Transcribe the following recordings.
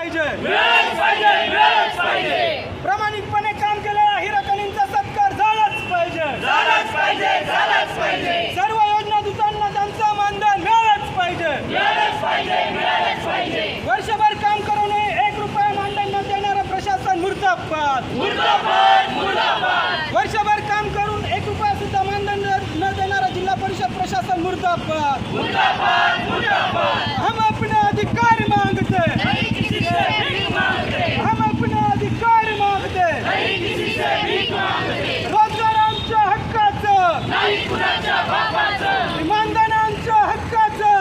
पाहिजे. प्रामाणिकपणे काम केलेल्या हिरकणींचा सत्कार झालाच पाहिजे. सर्व योजना दुतांना त्यांचं मानधन मिळालंच पाहिजे. वर्षभर काम करून एक रुपया मानधन न देणारं प्रशासन मुर्दाबाद. वर्षभर काम करून एक रुपया सुद्धा मानधन न- न देणारा जिल्हा परिषद प्रशासन मुर्दाबाद. हम अपने अधिकार मांगते हम अपने अधिकार मागते रोजगार आमच्या हक्काचं मानधन हक्काचं.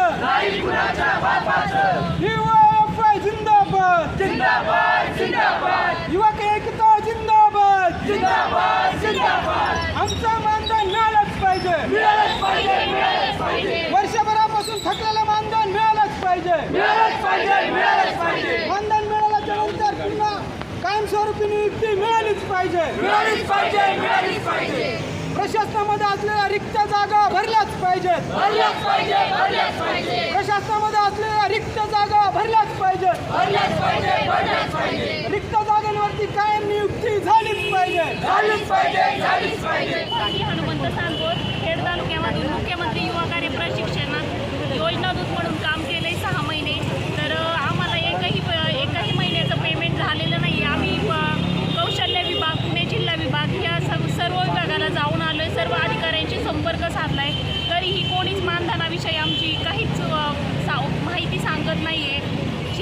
युवा जिंदाबाद. युवक एकता जिंदाबाद. आमचं मानधन मिळालंच पाहिजे. वर्षभरापासून थकलेलं मानधन मिळालंच पाहिजे. मानधन मिळाल्याच्या नंतर पुन्हा कायमस्वरूपी नियुक्ती मिळालीच पाहिजे प्रशासनामध्ये असलेल्या रिक्त जागा भरल्याच पाहिजेत. प्रशासनामध्ये असलेल्या रिक्त जागा भरल्याच पाहिजेत. रिक्त जागांवरती कायम नियुक्ती झालीच पाहिजे. काही हनुमंत सांगोर खेड तालुक्यामधून मुख्यमंत्री युवा कार्य प्रशिक्षणात योजना दूत म्हणून काम केले सहा महिने तर अ, आम्हाला एकही प- एकही महिन्याचं पेमेंट झालेलं नाही आम्ही प- कौशल्य विभाग पुणे जिल्हा विभाग या सर्व सर्व विभागाला जाऊन आलो आहे सर्व अधिकाऱ्यांशी संपर्क साधला आहे तरीही कोणीच मानधनाविषयी आमची काहीच अ, सा माहिती सांगत नाही आहे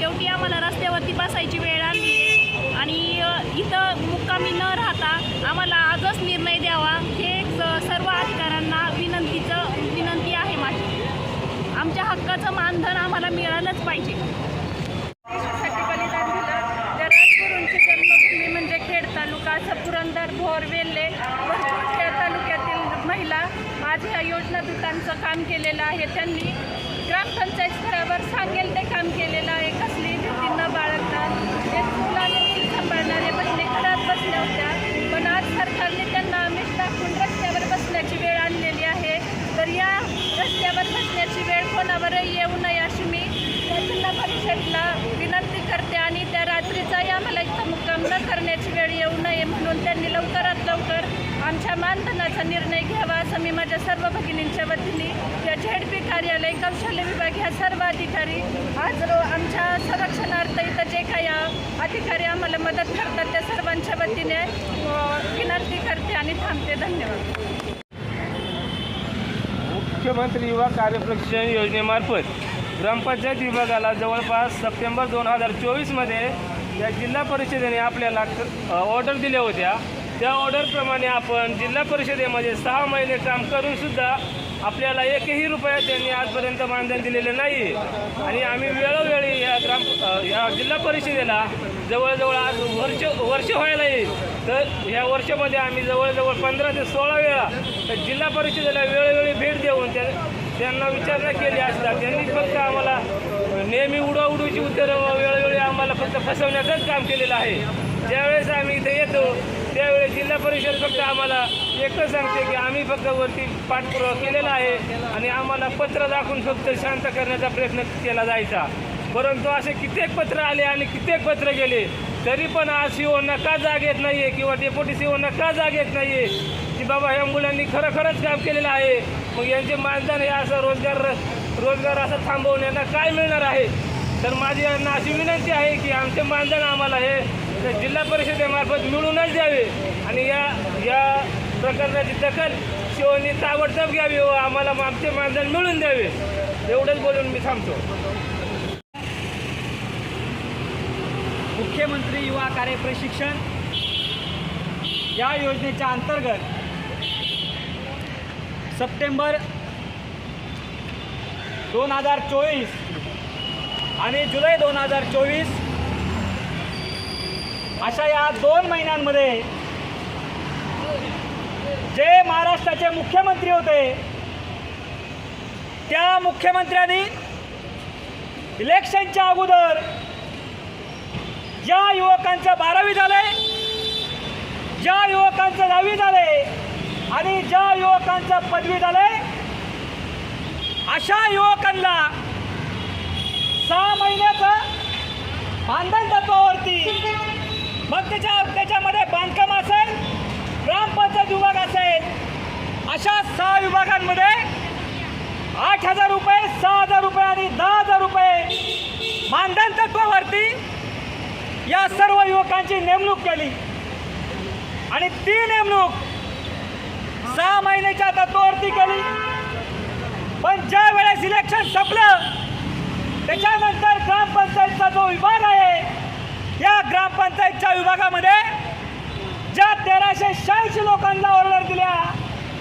शेवटी आम्हाला रस्त्यावरती बसायची वेळ आली आहे आणि इथं मुक्कामी न राहता आम्हाला आजच निर्णय द्यावा. हे सर्व अधिकाऱ्यांना विनंतीचं विनंती आहे माझी. आमच्या हक्काचं मानधन आम्हाला मिळालंच पाहिजे. म्हणजे खेड पुरंदर भोर वेल्हे. तालुक्यातील महिला आज ह्या योजना दूतांचं काम केलेलं आहे. त्यांनी ग्रामपंचायत स्तरावर सांगेल ते काम केलेलं आहे. कसली भीती न बाळगता ते मुलाने सांभाळणारे बसले घरात बसल्या होत्या. पण आज सरकारने त्यांना आमिष टाकून रस्त्यावर बसण्याची वेळ आणलेली आहे. तर या रस्त्यावर बसण्याची वेळ कोणावरही येऊ नये अशी मी जिल्हा परिषदला विनंती करते आणि त्या रात्रीचाही आम्हाला इथं मुक्काम न करण्याची वेळ येऊ नये म्हणून त्यांनी लवकरात लवकर आमच्या मानधनाचा निर्णय घ्यावा असं मी माझ्या सर्व भगिनींच्या वतीने या झेडपी कार्यालय कौशल्य विभाग ह्या सर्व अधिकारी आज रो आमच्या संरक्षणार्थ इथं जे काही अधिकारी आम्हाला मदत करतात त्या सर्वांच्या वतीने विनंती करते आणि थांबते. धन्यवाद. मुख्यमंत्री युवा कार्यप्रशिक्षण योजनेमार्फत ग्रामपंचायत विभागाला जवळपास सप्टेंबर दोन हजार चोवीसमध्ये या जिल्हा परिषदेने आपल्याला ऑर्डर दिल्या होत्या. त्या ऑर्डरप्रमाणे आपण जिल्हा परिषदेमध्ये सहा महिने काम करूनसुद्धा आपल्याला एकही रुपया त्यांनी आजपर्यंत मानधन दिलेलं नाही. आणि आम्ही वेळोवेळी या ग्राम या जिल्हा परिषदेला जवळजवळ आज वर्ष वर्ष व्हायला येईल. तर ह्या वर्षामध्ये आम्ही जवळजवळ पंधरा ते सोळा वेळा तर जिल्हा परिषदेला वेळोवेळी भेट देऊन त्या त्यांना विचारणा केली असता त्यांनी फक्त आम्हाला नेहमी उडवाउडवीची उत्तरं वेळोवेळी आम्हाला फक्त फसवण्याचंच काम केलेलं आहे. ज्यावेळेस आम्ही इथे येतो त्यावेळेस जिल्हा परिषद फक्त आम्हाला एकच सांगते की आम्ही फक्त वरती पाठपुरावा केलेला आहे आणि आम्हाला पत्र दाखवून फक्त शांत करण्याचा प्रयत्न केला जायचा. परंतु असे कित्येक पत्र आले आणि कित्येक पत्र गेले तरी पण आज सीओना का जाग येत नाही आहे किंवा डेपोटी सीओना का जाग येत नाही आहे की बाबा ह्या मुलांनी खरोखरच काम केलेलं आहे. मग यांचे मानधन हे असं रोजगार रोजगार असं थांबवण्याला काय मिळणार आहे? तर माझी यांना अशी विनंती आहे की आमचे मानधन आम्हाला हे तर जिल्हा परिषदेमार्फत मिळूनच द्यावे. आणि या या प्रकरणाची दखल शिवनी ताबडतोब घ्यावी व आम्हाला आमचे मानधन मिळून द्यावे. एवढंच बोलून मी थांबतो. मुख्यमंत्री युवा कार्य प्रशिक्षण या योजनेच्या अंतर्गत सप्टेंबर दोन हजार चोवीस आणि जुलै दोन हजार चोवीस अशा या दोन महिन्यांमध्ये जे महाराष्ट्राचे मुख्यमंत्री होते त्या मुख्यमंत्र्यांनी इलेक्शनच्या अगोदर ज्या युवकांचं बारावी झालंय ज्या युवकांचं दहावी झालंय आणि ज्या युवकांचं पदवी झालंय अशा युवकांना सहा महिन्याचं मानधन तत्वावरती मग त्याच्या त्याच्यामध्ये बांधकाम असेल ग्रामपंचायत विभाग असेल अशा सहा विभागांमध्ये आठ हजार रुपये सहा हजार रुपये आणि दहा हजार रुपये मानधन तत्वावरती या सर्व युवकांची नेमणूक केली. आणि ती नेमणूक सहा महिन्याच्या तत्वावरती केली. पण ज्या वेळेस इलेक्शन संपलं त्याच्यानंतर ग्रामपंचायतचा जो विभाग आहे या ग्रामपंचायतच्या विभागामध्ये ज्या तेराशे शहाऐंशी लोकांना ऑर्डर दिल्या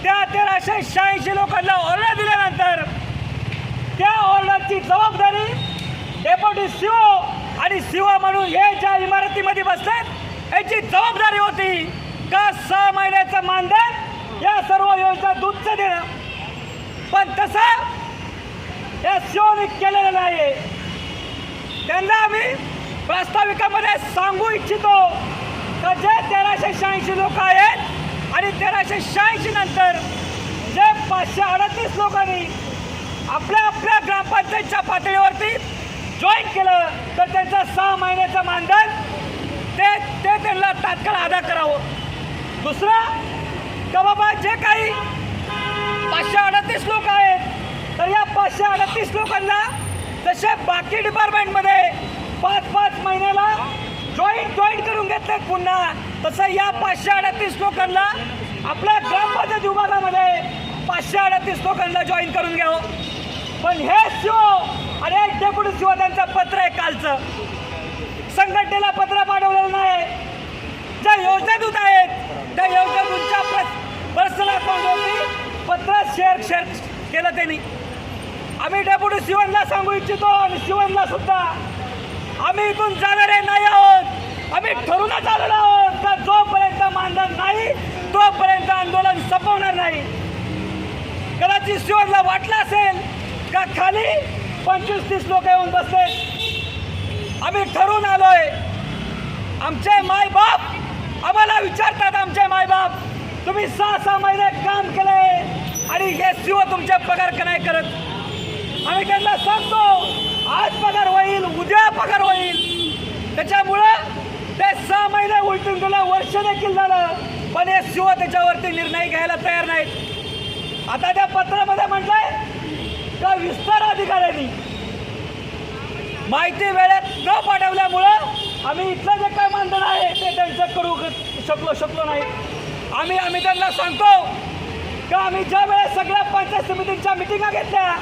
त्या तेराशे शहाऐंशी लोकांना ऑर्डर दिल्यानंतर त्या ऑर्डरची जबाबदारी डेप्युटी सीओ आणि सीओ म्हणून हे ज्या इमारतीमध्ये बसतात याची जबाबदारी होती का सहा महिन्याचं मानधन या सर्व योजना दूधचं देणं. पण तसं या सीओने केलेलं नाही त्यांना आम्ही प्रास्ताविकामध्ये सांगू इच्छितो का जे तेराशे शहाऐंशी लोक आहेत आणि तेराशे शहाऐंशी नंतर जे पाचशे अडतीस लोकांनी आपल्या आपल्या ग्रामपंचायतच्या पातळीवरती जॉईन केलं तर त्यांचं सहा महिन्याचं मानधन ते ते त्यांना तात्काळ अदा करावं. दुसरं का बाबा जे काही पाचशे अडतीस लोक आहेत तर या पाचशे अडतीस लोकांना जसे बाकी डिपार्टमेंटमध्ये पाच पाच महिन्याला जॉईन जॉईन करून घेतलं पुन्हा. तसं या पाचशे अडतीस लोकांना आपल्या ग्रामपंचायत विभागामध्ये पाचशे अडतीस लोकांना जॉईन करून घ्यावं हो. पण हे शिव आणि एक डेप्युटी शिव त्यांचं पत्र आहे कालचं. संघटनेला पत्र पाठवलेलं नाही. ज्या योजनेतूत आहेत त्या योजनेतूनच्या पर्सनल अकाउंटवरती पत्र शेअर शेअर केलं त्यांनी. आम्ही डेप्युटी शिवनला सांगू इच्छितो आणि शिवनला सुद्धा आम्ही इथून जाणारे नाही आहोत. आम्ही ठरूनच आलेलो आहोत. का जोपर्यंत मानधन नाही तोपर्यंत आंदोलन संपवणार नाही. कदाचित शिवनला वाटलं असेल का खाली पंचवीस तीस लोक येऊन बसले आम्ही ठरून आलोय. आमचे मायबाप आम्हाला विचारतात आमचे मायबाप तुम्ही सहा सहा महिने काम केले आणि हे शिव तुमचे पगार का नाही करत? आम्ही त्यांना सांगतो आज पगार होईल उद्या पगार होईल. त्याच्यामुळं ते सहा महिने उलटून गेलं वर्ष देखील झालं पण हे शिव त्याच्यावरती निर्णय घ्यायला तयार नाहीत. आता त्या पत्रामध्ये म्हटलंय का विस्तार अधिकाऱ्यांनी? माहिती वेळेत न पाठवल्यामुळं आम्ही इथलं जे काय मानधन आहे ते त्यांचं करू शकलो शकलो नाही. आम्ही आम्ही त्यांना सांगतो का आम्ही ज्या वेळेस सगळ्या पंचायत समितींच्या मिटिंगा घेतल्या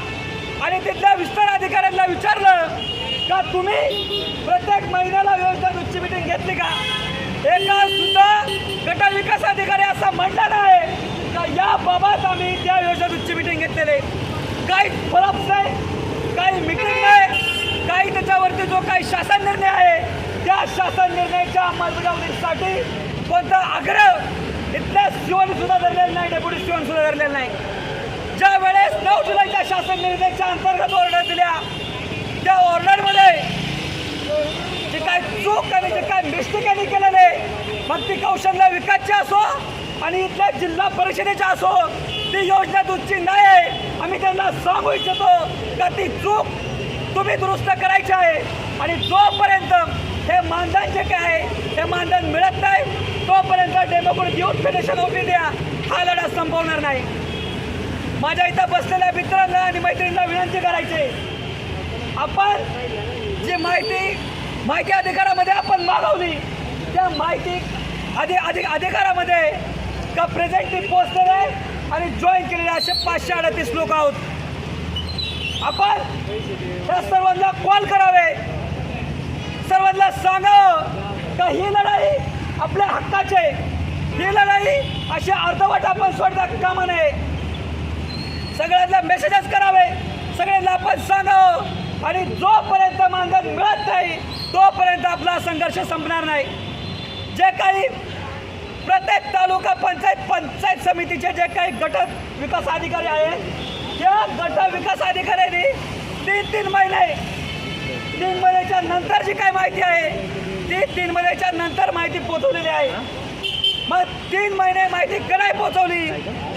आणि तिथल्या विस्तार अधिकाऱ्यांना विचार का तुम्ही प्रत्येक महिन्याला व्यवस्था मिटिंग घेतली का? एका सुद्धा गट विकास अधिकारी असं म्हणला नाही का या बाबत आम्ही त्या योजनेची मिटिंग घेतलेले काही फरक नाही काही मिटिंग नाही काही त्याच्यावरती जो काही शासन निर्णय आहे त्या शासन निर्णयाच्या अंमलबजावणीसाठी कोणता आग्रह इथल्या शिवण सुद्धा धरलेला नाही डेप्युटी शिवण सुद्धा धरलेला नाही. ज्या वेळेस नऊ जुलैच्या शासन निर्णयाच्या अंतर्गत ऑर्डर दिल्या त्या ऑर्डरमध्ये जे काय चूक आणि जे काय मिस्टेक यांनी केलेले मग ती कौशल्य विकासचे असो आणि इथल्या जिल्हा परिषदेच्या असो ती योजना तुमची नाही आहे. आम्ही त्यांना सांगू इच्छितो का ती चूक तुम्ही दुरुस्त करायची आहे. आणि जोपर्यंत हे मानधन जे काय आहे हे मानधन मिळत नाही तोपर्यंत democrat youth federation of India हा लढा संपवणार नाही. माझ्या इथं बसलेल्या मित्रांना आणि मैत्रिणींना विनंती करायची आपण जी माहिती माहिती अधिकारामध्ये आपण मागवली त्या माहिती अधि अधिक अधिकारामध्ये का प्रेझेंटली आहे आणि जॉईन केलेले असे पाचशे अडतीस लोक आहोत. आपण त्या सर्वांना कॉल करावे. सर्वांना सांगावं का ही लढाई आपल्या हक्काची आहे. ही लढाई अशी अर्धवट आपण सोडता कामा नये. सगळ्यांना मेसेजेस करावे. सगळ्यांना आपण सांगावं. आणि जोपर्यंत मानधन मिळत नाही तोपर्यंत आपला संघर्ष संपणार नाही. जे काही प्रत्येक तालुका पंचायत पंचायत समितीचे जे काही गट विकास अधिकारी आहेत त्या गट विकास अधिकाऱ्यांनी तीन तीन महिने तीन महिन्याच्या नंतर जी काही माहिती आहे ती तीन महिन्याच्या नंतर माहिती पोचवलेली आहे. मग तीन महिने माहिती का नाही पोचवली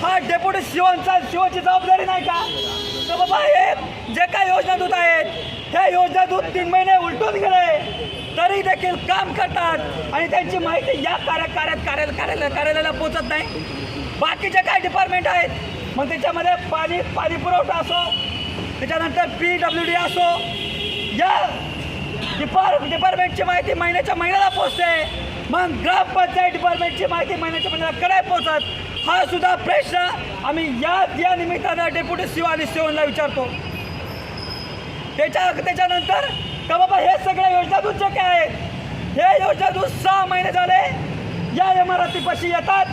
हा डेप्युटी शिवनचा शिवची जबाबदारी नाही का? तर बाबा हे जे काही योजना दूत आहेत त्या योजना दूत तीन महिने उलटून गेले. तरी देखील काम करतात आणि त्यांची माहिती या कार्य कार्यात कार्यालय कार्यालय कार्यालयाला पोचत नाही. बाकीचे काय डिपार्टमेंट आहेत? मग त्याच्यामध्ये पाणी पाणी पुरवठा असो त्याच्यानंतर पी डब्ल्यू डी असो या डिपार्ट डिपार्टमेंटची माहिती महिन्याच्या महिन्याला पोचते मग ग्रामपंचायत डिपार्टमेंटची माहिती महिन्याच्या महिन्याला कडे पोचत हा सुद्धा प्रश्न आम्ही या या निमित्तानं डेप्युटी सीओ आणि सीओनला विचारतो. त्याच्या त्याच्यानंतर का बाबा हे सगळ्या योजना दूतचे काय आहेत? हे योजना दूध सहा महिने झाले. या इमारतीपाशी येतात.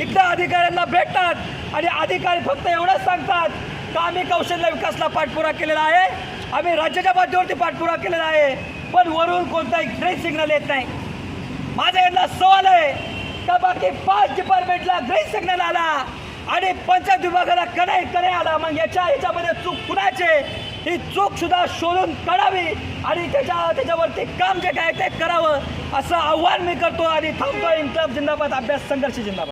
इथल्या अधिकाऱ्यांना भेटतात. आणि अधिकारी फक्त एवढंच सांगतात का आम्ही कौशल्य विकासला पाठपुरा केलेला आहे. आम्ही राज्याच्या बाजूवरती पाठपुरा केलेला आहे. पण वरून कोणताही ग्रीन सिग्नल येत नाही. माझा यांना सवाल आहे. का बाकी पाच डिपार्टमेंटला ग्रीन सिग्नल आला? आणि पंचायत विभागाला कडे कडे आला? मग याच्या याच्यामध्ये चूक कुणाचे ही चूकसुद्धा शोधून काढावी आणि त्याच्या त्याच्यावरती काम जे काय ते करावं असं आव्हान मी करतो आणि थांबतो इन्कलाब जिंदाबाद. अभ्यास संघर्ष जिंदाबाद.